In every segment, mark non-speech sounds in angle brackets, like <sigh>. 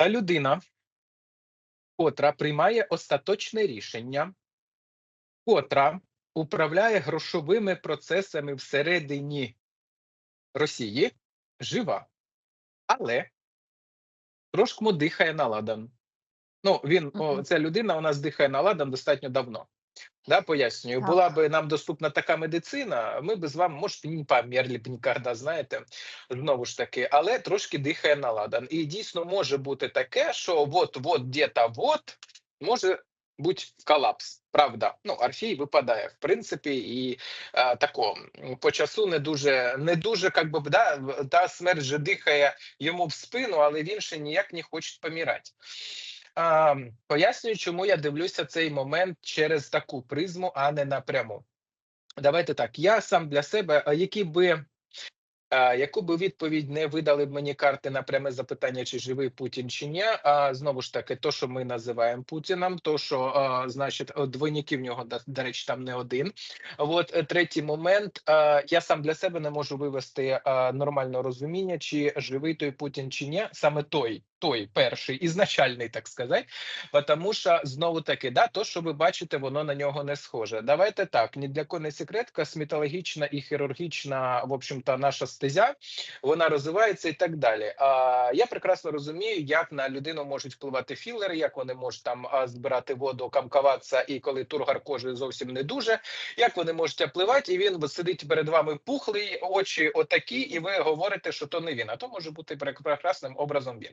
Та людина, котра приймає остаточне рішення, котра управляє грошовими процесами всередині Росії, жива, але трошки дихає на ладан. Ну, він, о, ця людина у нас дихає на ладан достатньо давно. Да, пояснюю, Так. була би нам доступна така медицина, ми б з вами, може, не померли б ніколи, знаєте, знову ж таки, але трошки дихає на ладан. І дійсно може бути таке, що от-от, где-то вот, може бути колапс. Правда, ну Орфій випадає в принципі, і е, тако по часу не дуже, не дуже, как би да, та смерть же дихає йому в спину, але він ще ніяк не хоче помирати. А, пояснюю, чому я дивлюся цей момент через таку призму, а не напряму. Давайте так. Я сам для себе, а які би. а, Яку би відповідь не видали б мені карти на пряме запитання, чи живий Путін чи ні, а знову ж таки, то, що ми називаємо Путіном, то що а, значить двойників в нього до, речі, там не один. От е, третій момент. а, Я сам для себе не можу вивести а, нормального розуміння, чи живий той Путін чи ні, саме той, той перший ізначальний, так сказати. Тому що знову таки, да, то, що ви бачите, воно на нього не схоже. Давайте так, ні для кого не секрет, косметологічна і хірургічна, в общем-то, наша стезя, вона розвивається і так далі. А я прекрасно розумію, як на людину можуть впливати філери, як вони можуть там збирати воду, камкаватися, і коли тургар кожи зовсім не дуже, як вони можуть впливати, і він сидить перед вами пухлий, очі отакі, і ви говорите, що то не він, а то може бути прекрасним образом він.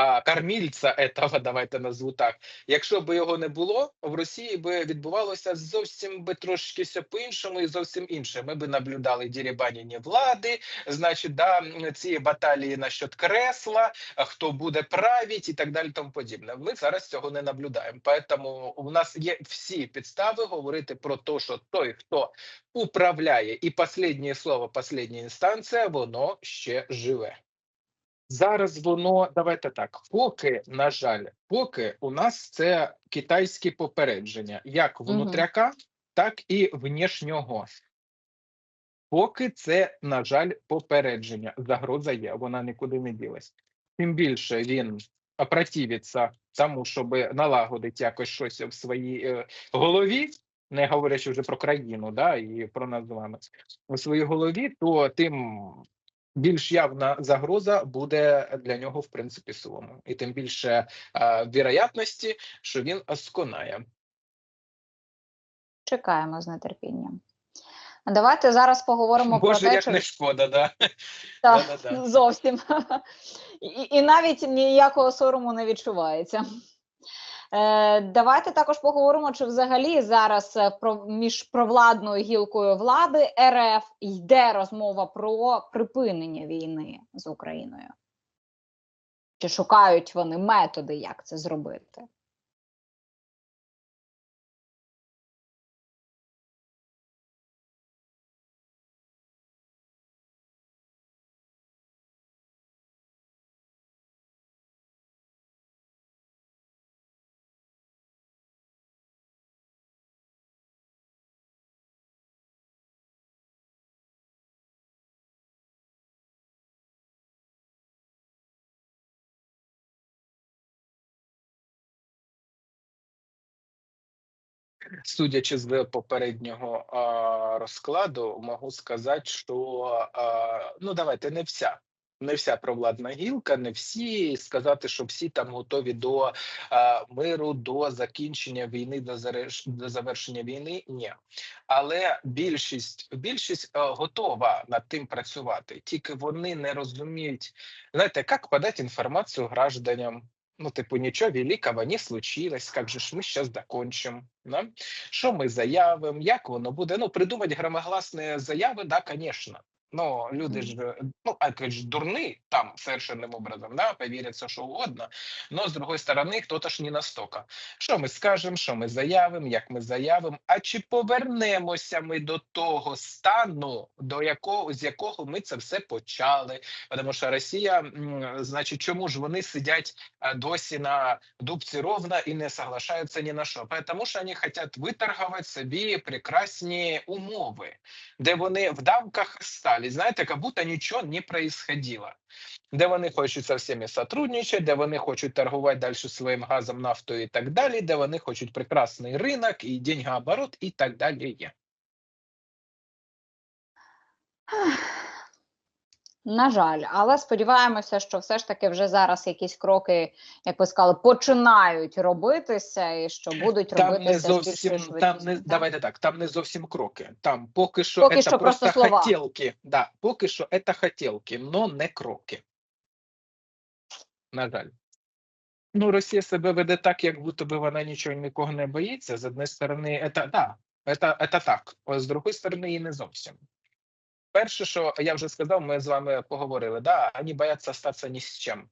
а, кормільця этого, давайте назву так. Якщо б його не було, в Росії би відбувалося зовсім би трошки все по-іншому і зовсім інше. Ми би наблюдали дірібаніння влади, значить, да, ці баталії насчет кресла, хто буде править і так далі, тому подібне. Ми зараз цього не наблюдаємо. Поэтому у нас є всі підстави говорити про те, що той, хто управляє, і останнє слово, остання інстанція, воно ще живе. Зараз воно давайте так. Поки, на жаль, поки у нас це китайські попередження, як внутряка, так і внешнього. Поки це, на жаль, попередження. Загроза є, вона нікуди не ділась. Тим більше він противиться тому, щоб налагодити якось щось в своїй е, голові, не говорячи вже про країну, да, і про нас з вами у своїй голові, то тим більш явна загроза буде для нього в принципі силому, і тим більше е, вірогятності, що він сконає. Чекаємо з нетерпінням. Давайте зараз поговоримо Боже, про те, як чи не шкода, да. <laughs> Так, зовсім. <laughs> І, і навіть ніякого сорому не відчувається. Е, давайте також поговоримо, чи взагалі зараз е, про, між провладною гілкою влади РФ йде розмова про припинення війни з Україною. Чи шукають вони методи, як це зробити? Судячи з попереднього а, розкладу, можу сказати, що а, ну давайте не вся. Не вся провладна гілка, не всі сказати, що всі там готові до а, миру, до закінчення війни, до, зареш... до завершення війни. Ні, але більшість більшість а, готова над тим працювати. Тільки вони не розуміють, знаєте, як подати інформацію гражданам, Ну, типу, нічого великого не случилось, як же ж ми зараз закончимо. Да? Що ми заявимо, як воно буде? Ну, придумати громогласні заяви, да, звісно. Но люди ж, ну, опять же, дурны там совершенным образом, да, поверят все, что угодно, но с другой стороны, кто-то ж не настолько. Що ми скажемо, що ми заявимо, як ми заявимо, а чи повернемося ми до того стану, до якого, з якого ми це все почали? Тому що Росія, м, значить, чому ж вони сидять а, досі на дубці ровно і не соглашаються ні на що? Тому що вони хочуть виторгувати собі прекрасні умови, де вони в дамках стали, знаєте, як будто нічого не происходило. Де вони хочуть со всіми сотрудничати, де вони хочуть торгувати далі своїм газом, нафтою і так далі, де вони хочуть прекрасний ринок і деньгооборот і так далі. На жаль, але сподіваємося, що все ж таки вже зараз якісь кроки, як ви сказали, починають робитися, і що будуть Там робитися не зовсім там не так? давайте так. Там не зовсім кроки. Там поки що Поки це що просто, просто слова. хотілки. Да, поки що це хотілки, но не кроки. На жаль. Ну, Росія себе веде так, як будто би вона нічого нікого не боїться. З однієї сторони, це, да, це, це так. А з другої сторони, і не зовсім. Перше, що я вже сказав, ми з вами поговорили, да, вони бояться статися ні з чим.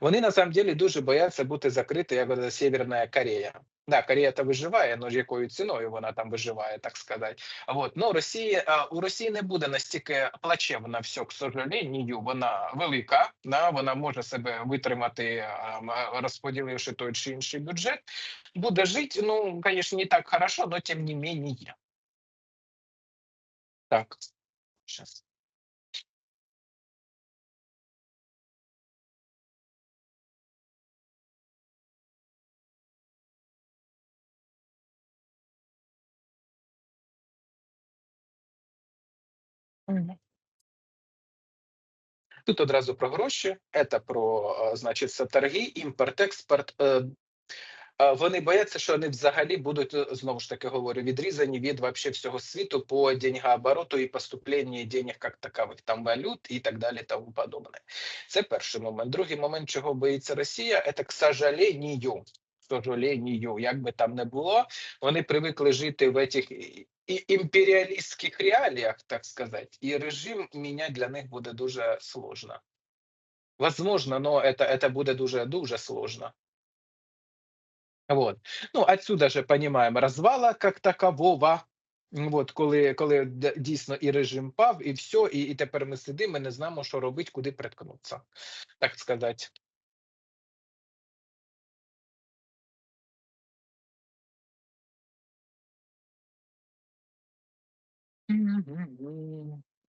Вони на самом деле дуже бояться бути закриті, як Северна Корея. Да, Корея то виживає, але якою ціною вона там виживає, так сказати. Вот. Ну, Росії, у Росії не буде настільки плачевно все, к сожалению, вона велика, да, вона може себе витримати, розподіливши той чи інший бюджет. Буде жити, ну, звісно, не так хорошо, но тим не менее. Так, сейчас. Тут одразу про гроші, це про, е, значить, це торги, імпорт, експорт. Е, Вони бояться, що вони взагалі будуть е, знову ж таки говорю, відрізані від вообще всього світу по деньгообороту і поступленню денег як такових, там валют і так далі, тому подобне. Це перший момент. Другий момент, чого боїться Росія, це к сожалению, к сожалению, як би там не було, вони привикли жити в этих і- і- імперіалістських реаліях, так сказати, і режим міняти для них буде дуже сложно. Возможно, но это, это буде дуже дуже сложно. Вот. Ну, отсюда же понимаем развала как такового. М, От коли, коли дійсно і режим пав, і все, і, і тепер ми сидимо, і не знаємо, що робити, куди приткнутися, так сказати.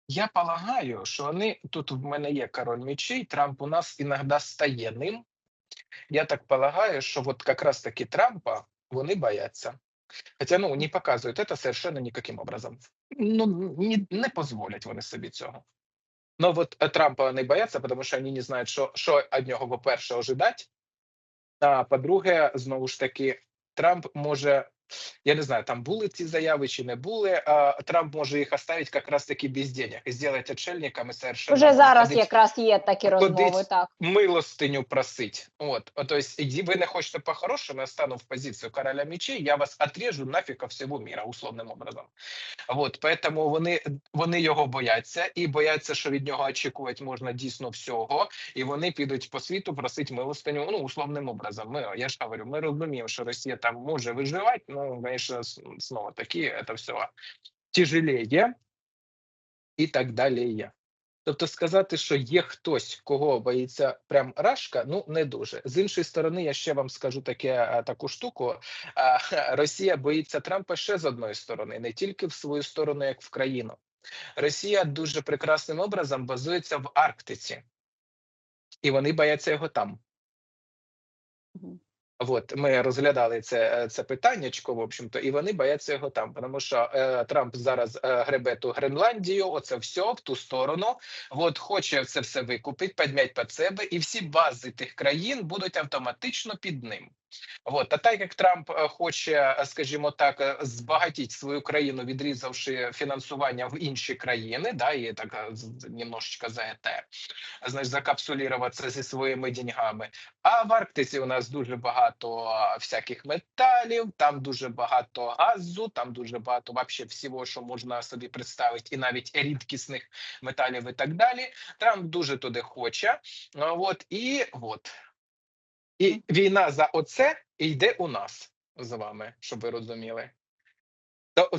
Я полагаю, що вони тут в мене є король мечей, Трамп у нас іноді стає ним. Я так полагаю, що как якраз таки Трампа вони бояться. Хотя, ну не показують це совершенно ніяким образом. Ну не, не дозволять вони собі цього. Ну от е, Трампа вони бояться, тому що вони не знають, що, що від нього, по-перше, ожидать. А по-друге, знову ж таки, Трамп може, я не знаю, там були ці заяви чи не були. А Трамп може їх оставити якраз таки без денег і зробити отшельниками совершенно. Вже зараз ходить- якраз є такі розмови, так. милостиню просить. От, О, то есть, иди, вы не хочете по-хорошему, я стану в позицию короля мечей, я вас отрежу нафіг всього міра, условним образом. От, поэтому вони, вони його бояться і бояться, що від нього очікувати можна дійсно всього, і вони підуть по світу просить милостиню, ну, условним образом. Ми, я ж говорю, ми розуміємо, що Росія там може виживати, ну, звісно, знову таки, це все тяжелее і так далі. Тобто сказати, що є хтось, кого боїться прям рашка, ну не дуже. З іншої сторони, я ще вам скажу таке таку штуку. <laughs> Росія боїться Трампа ще з одної сторони, не тільки в свою сторону, як в країну. Росія дуже прекрасним образом базується в Арктиці, і вони бояться його там. От ми розглядали це, це питаннячко, в общем-то, і вони бояться його там, тому що е, Трамп зараз е, гребе ту Гренландію, оце все в ту сторону. От хоче це все викупити, підмять під себе, і всі бази тих країн будуть автоматично під ним. От, а так як Трамп е, хоче, е, скажімо так, е, збагатіть свою країну, відрізавши фінансування в інші країни, да, і так за ЕТ, значить, закапсулюватися зі своїми деньгами. А в Арктиці у нас дуже багато всяких металів, там дуже багато газу, там дуже багато вообще всього, що можна собі представити, і навіть рідкісних металів і так далі. Трамп дуже туди хоче. От і от. І війна за оце йде у нас з вами, щоб ви розуміли.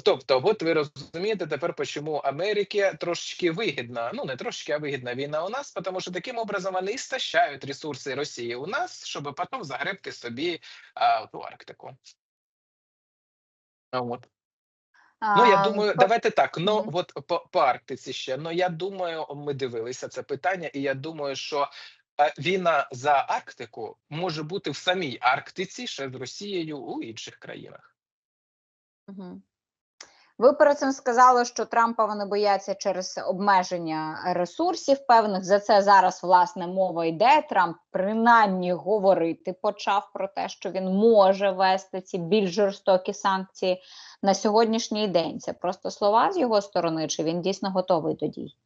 Тобто, от ви розумієте тепер, чому Америці трошечки вигідна, ну не трошечки, а вигідна війна у нас, тому що таким образом вони стащають ресурси Росії у нас, щоб потім загребти собі а, ту Арктику. А, От. Ну, я думаю, по- давайте так. Ну, от по, по Арктиці ще. Ну, я думаю, ми дивилися це питання, і я думаю, що війна за Арктику може бути в самій Арктиці ще з Росією у інших країнах. Мгм. Ви перед цим сказали, що Трампа вони бояться через обмеження ресурсів певних. За це зараз власне мова йде. Трамп принаймні говорити почав про те, що він може вести ці більш жорстокі санкції на сьогоднішній день. Це просто слова з його сторони, чи він дійсно готовий до дій?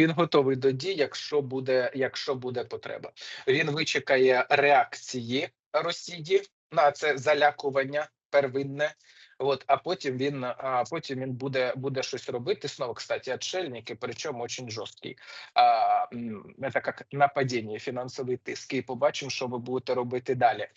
Він готовий до дій, якщо буде, якщо буде потреба. Він вичекає реакції Росії на це залякування первинне. От, а потім він, а потім він буде, буде щось робити. Знову, кстати, отшельники, причому очень жорсткий. А, це як нападіння, фінансовий тиск. І побачимо, що ви будете робити далі.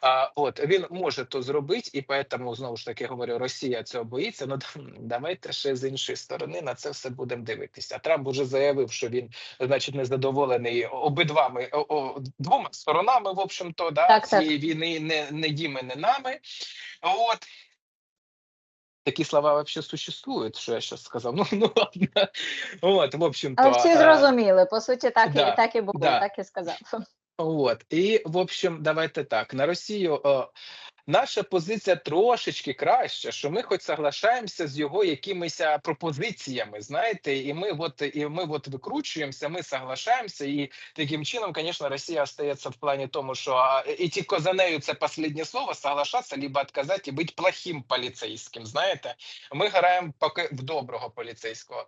А, от він може то зробити, і поэтому знову ж таки говорю, Росія цього боїться. Ну давайте ще з іншої сторони на це все будемо дивитися. Трамп уже заявив, що він, значить, незадоволений обидвами о, о, двома сторонами, в общем-то, да, Так, так. цієї війни не, не їми, не нами. От. Такі слова вообще существують, що я зараз сказав. <laughs> Ну, ну ладно. От, в общем-то. Але всі е, зрозуміли. По суті, так да, і так і було, да. так і сказав. <laughs> От і в общем, давайте так на Росію. О, наша позиція трошечки краща, що ми хоч соглашаємося з його якимись пропозиціями, знаєте, і ми от і ми от викручуємося, ми соглашаємося, і таким чином, звісно, Росія остається в плані тому, що і тільки за нею це останнє слово соглашатися, либо відказати і бути плохим поліцейським. Знаєте, ми граємо поки в доброго поліцейського.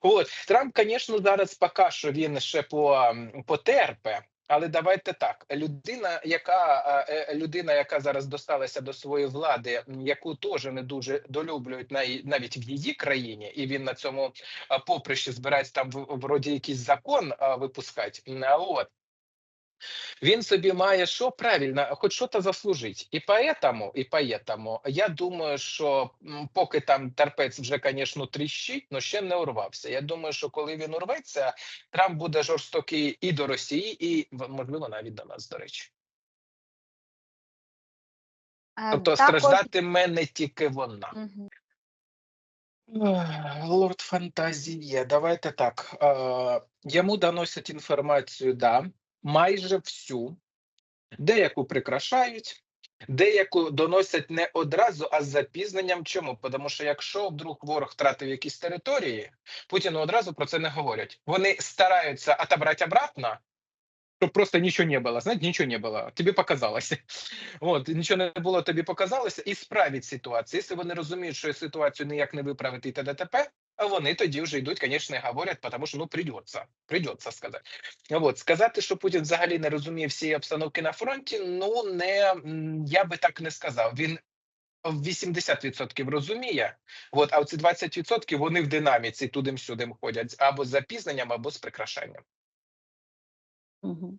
От Трамп, звісно, зараз поки що він ще по, потерпе. Але давайте так: людина, яка е, е, людина, яка зараз досталася до своєї влади, яку теж не дуже долюблюють на- навіть в її країні, і він на цьому е, поприщі збирається там вроді якийсь закон випускати. От він собі має що правильно, хоч що то заслужить. І поэтому, і поэтому, я думаю, що поки там терпець вже, звісно, тріщить, але ще не урвався. Я думаю, що коли він урветься, Трамп буде жорстокий і до Росії, і можливо навіть до нас, до речі. Тобто також- страждатиме не тільки вона. Ех, Лорд Фантазія, давайте так. Йому доносять інформацію, да, майже всю, деяку прикрашають, деяку доносять не одразу, а з запізненням. Чому? Тому що якщо вдруг ворог втратив якісь території, Путіну одразу про це не говорять. Вони стараються отобрати обратно, щоб просто нічого не було. Знаєте, нічого не було. Тобі показалося. <laughs> От нічого не було, тобі показалося, і справить ситуацію. Якщо вони розуміють, що ситуацію ніяк не виправити і т.д. вони тоді вже йдуть, звісно, і говорять, тому що ну придеться, придеться сказати. От сказати, що Путін взагалі не розуміє всієї обстановки на фронті. Ну не я би так не сказав. Він в 80% розуміє. От, а оці 20% вони в динаміці туди-сюди ходять або з запізненням, або з прикрашанням. Мгм.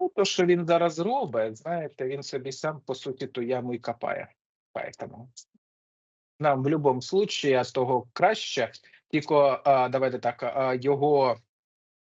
Ну, то, що він зараз робить, знаєте, він собі сам по суті ту яму і копає. Поэтому нам в будь-якому випадку того краще, тільки давайте так, його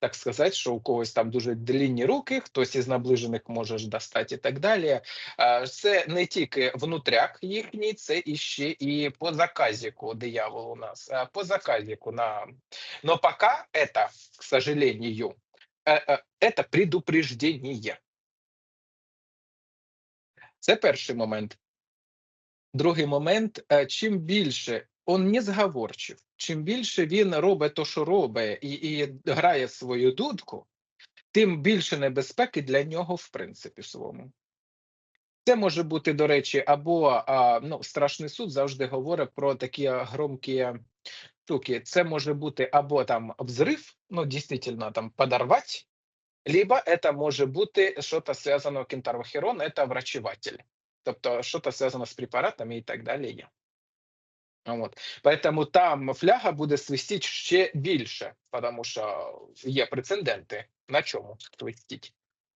Так сказати, що у когось там дуже длінні руки, хтось із наближених може ж достати і так далі. А, Це не тільки внутряк їхній, це іще і по заказіку диявол у нас. а, По заказіку на но пока это, к сожалению, э, э, это предупреждение. Це перший момент. Другий момент: е, чим більше он не зговорчив, чим більше він робить то, що робить, і, і грає свою дудку, тим більше небезпеки для нього в принципі своєму. Це може бути, до речі, або а, ну, страшний суд завжди говорить про такі громкі штуки. Це може бути або там взрив, ну дійсно там подорвати, либо это може бути що-то зв'язано кентарвохерон, это врачеватель. Тобто, що-то зв'язано з препаратами і так далі От. Поэтому там фляга буде свистіти ще більше, тому що є прецеденти, на чому свистіть.